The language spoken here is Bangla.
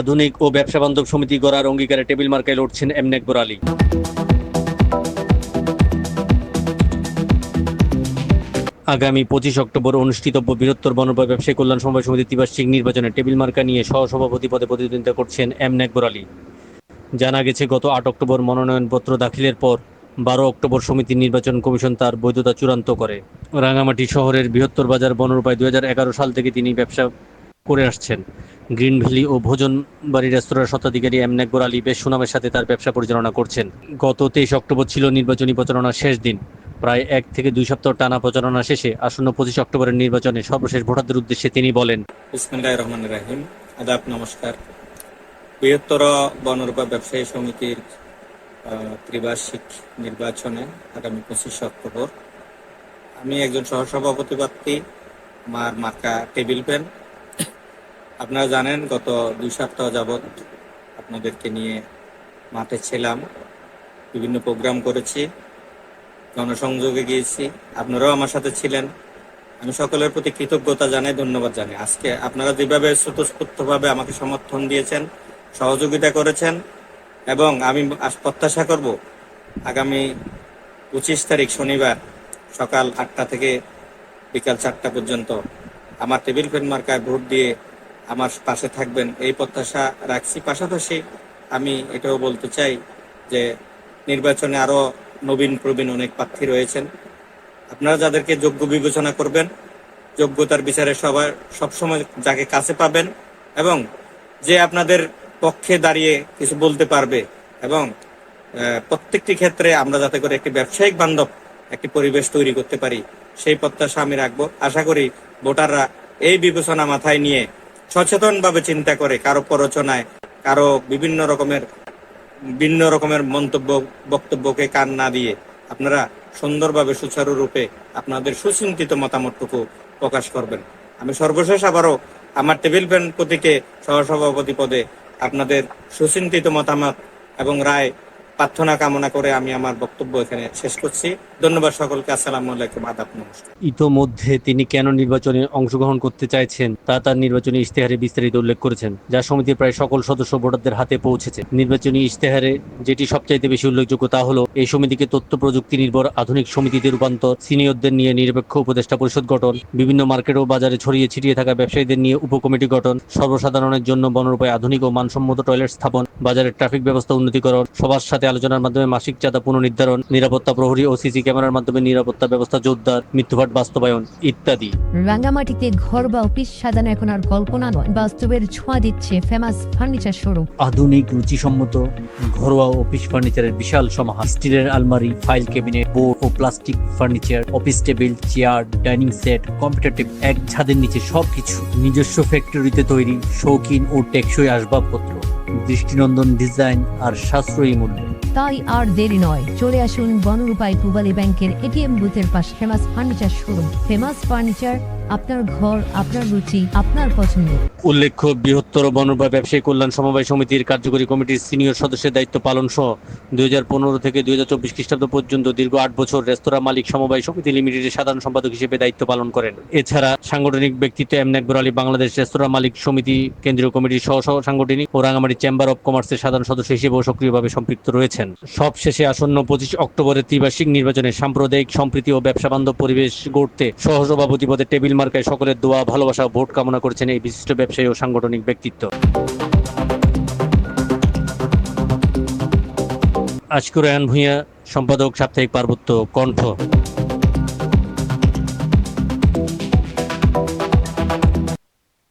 আধুনিক ও ব্যবসা বান্ধব সমিতি গড়ার অঙ্গীকারে টেবিল মার্কায় লড়ছেন এমনি আকবর আলী। আগামী পঁচিশ অক্টোবর অনুষ্ঠিতব্য বৃহত্তর বনরূপা ব্যবসায়ী কল্যাণ সমবায় সমিতি ত্রিবার্ষিক নির্বাচনে টেবিল মার্কা নিয়ে সহসভাপতি পদে প্রতিদ্বন্দ্বিতা করছেন এম আকবর আলী। জানা গেছে, গত আট অক্টোবর মনোনয়নপত্র দাখিলের পর বারো অক্টোবর সমিতি নির্বাচন কমিশন তার বৈধতা চূড়ান্ত করে। রাঙামাটি শহরের বৃহত্তর বাজার বনরূপায় দুই হাজার এগারো সাল থেকে তিনি ব্যবসা করে আসছেন। গ্রিন ভ্যালি ও ভোজন বাড়ি রেস্তোরাঁর স্বত্বাধিকারী এম আকবর আলী বেশ সুনামের সাথে তার ব্যবসা পরিচালনা করছেন। গত তেইশ অক্টোবর ছিল নির্বাচনী প্রচারণার শেষ দিন। প্রায় এক থেকে দুই সপ্তাহ টানা প্রচারণা শেষে আসন্ন পঁচিশ অক্টোবরের নির্বাচনে সর্বশেষ ভোটারদের উদ্দেশ্যে তিনি বলেন রহমানির রাহিম, আদাব নমস্কার। বৃহত্তর বনরূপা ব্যবসায়ী সমিতির ত্রিবার্ষিক নির্বাচনে আগামী পঁচিশে অক্টোবর আমি একজন সহসভাপতি প্রার্থী। আমার মার্কা টেবিল পেন আপনারা জানেন, গত দুই সপ্তাহ যাবৎ আপনাদেরকে নিয়ে মাঠে ছিলাম। বিভিন্ন প্রোগ্রাম করেছি, জনসংযোগে গিয়েছি। আপনারাও আমার সাথে ছিলেন। আমি সকলের প্রতি কৃতজ্ঞতা জানাই, ধন্যবাদ জানাই। আজকে আপনারা যেভাবে স্বতঃস্ফূর্তভাবে আমাকে সমর্থন দিয়েছেন, সহযোগিতা করেছেন, এবং আমি প্রত্যাশা করব, আগামী পঁচিশ তারিখ শনিবার সকাল আটটা থেকে বিকাল চারটা পর্যন্ত আমার টেবিল ফ্যান মার্কায় ভোট দিয়ে আমার পাশে থাকবেন, এই প্রত্যাশা রাখছি। পাশাপাশি আমি এটাও বলতে চাই যে নির্বাচনে আরও নবীন প্রবীণ অনেক প্রার্থী রয়েছেন। আপনারা যাদেরকে যোগ্য বিবেচনা করবেন, যোগ্যতার বিচারে সবার সবসময় যাকে কাছে পাবেন এবং যে আপনাদের পক্ষে দাঁড়িয়ে কিছু বলতে পারবে এবং প্রত্যেকটি ক্ষেত্রে আমরা যাতে করে একটি ব্যবসায়িক বান্ধব, একটি পরিবেশ তৈরি করতে পারি, সেই প্রত্যাশা আমি রাখব। আশা করি ভোটাররা এই বিবেচনা মাথায় নিয়ে সচেতনভাবে চিন্তা করে, কারও প্ররোচনায়, কারও বিভিন্ন রকমের, ভিন্ন রকমের মন্তব্য, বক্তব্যকে কান না দিয়ে আপনারা সুন্দরভাবে সুচারুরূপে আপনাদের সুচিন্তিত মতামতটুকু প্রকাশ করবেন। আমি সর্বশেষ আবারও আমার টেবিল ফ্যান প্রতীকে সহসভাপতি পদে আপনাদের সুচিন্তিত মতামত এবং রায় প্রার্থনা কামনা করে আমি আমার বক্তব্য এখানে শেষ করছি। ধন্যবাদ সকলকে, আসসালাম আলাইকুম, আদাব, নমস্কার। ইতোমধ্যে তিনি কেন নির্বাচনে অংশগ্রহণ করতে চাইছেন তা তার নির্বাচনী ইশতেহারে বিস্তারিত উল্লেখ করেছেন, যা সমিতির প্রায় সকল সদস্য ভোটারদের হাতে পৌঁছেছে। নির্বাচনী ইশতেহারে যেটি সবচাইতে বেশি উল্লেখযোগ্য তা হলো, এই সমিতিকে তথ্য প্রযুক্তি নির্ভর আধুনিক সমিতিতে রূপান্তর, সিনিয়রদের নিয়ে নিরপেক্ষ উপদেষ্টা পরিষদ গঠন, বিভিন্ন মার্কেট ও বাজারে ছড়িয়ে ছিটিয়ে থাকা ব্যবসায়ীদের নিয়ে উপকমিটি গঠন, সর্বসাধারণের জন্য বনরূপায় আধুনিক ও মানসম্মত টয়লেট স্থাপন, বাজারের ট্রাফিক ব্যবস্থা উন্নতিকরণ, সবার সাথে আলোচনার মাধ্যমে মাসিক চাঁদা পুনর্নির্ধারণ নিরাপত্তা প্রহরী ও সিসি ক্যামেরার মাধ্যমে নিরাপত্তা ব্যবস্থা জোরদার মৃত্যুভাট বাস্তবায়ন ইত্যাদি। রাঙ্গামাটিতে ঘর বা অফিস সাজানো এখন আর কল্পনা নয়। বাস্তবের ছোঁয়া দিচ্ছে ফেমাস ফার্নিচার শোরুম। আধুনিক রুচিসম্মত ঘরোয়া অফিস ফার্নিচারের বিশাল সমাহার। স্টিলের আলমারি ফাইল ক্যাবিনেট বোর্ড ও plastic furniture office table chair dining set computer table এক ছাদের নিচে সবকিছু নিজস্ব ফ্যাক্টরিতে তৈরি শৌখিন ও টেকসই আসবাবপত্র। দৃষ্টিনন্দন ডিজাইন আর সাশ্রয়ী মূল্যে। তাই আর দেরি নয়, চলে আসুন বনরূপায় পূবালী ব্যাংকের এটিএম বুথের পাশ, famous furniture showroom. Famous furniture আপনার ঘর, আপনার রুচি, আপনার পছন্দ। উল্লেখ্য, বৃহত্তর বনরূপা ব্যবসায়ী কল্যাণ সমবায় সমিতির কার্যকরী কমিটির সিনিয়র সদস্যের দায়িত্ব পালন সহ দুই হাজার পনেরো থেকে দুই খ্রিস্টাব্দ পর্যন্ত দীর্ঘ আট বছর রেস্তোরাঁ মালিক সমবায় সমিতি লিমিটেডের সাধারণ সম্পাদক হিসেবে দায়িত্ব পালন করেন। এছাড়া সাংগঠনিক ব্যক্তিত্ব এম আকবর আলী বাংলাদেশ রেস্তোরাঁ মালিক সমিতি, কেন্দ্রীয় কমিটির সহ সহ সাংগঠনিক ও রাঙামাটি চেম্বার অব কমার্সের সাধারণ সদস্য হিসেবেও সক্রিয়ভাবে সম্পৃক্ত রয়েছেন। সবশেষে আসন্ন পঁচিশ অক্টোবরের ত্রিবার্ষিক নির্বাচনে সাম্প্রদায়িক সম্প্রীতি ও ব্যবসা বান্ধব পরিবেশ গড়তে সহসভাপতি পদে টেবিল মার্কায় সকলের দোয়া, ভালোবাসা, ভোট কামনা করেছেন এই বিশিষ্ট ব্যবসায়ী ও সাংগঠনিক ব্যক্তিত্ব। আজকুর রায়ন ভূঁইয়া সম্পাদক সাপ্তাহিক পার্বত্য কণ্ঠ।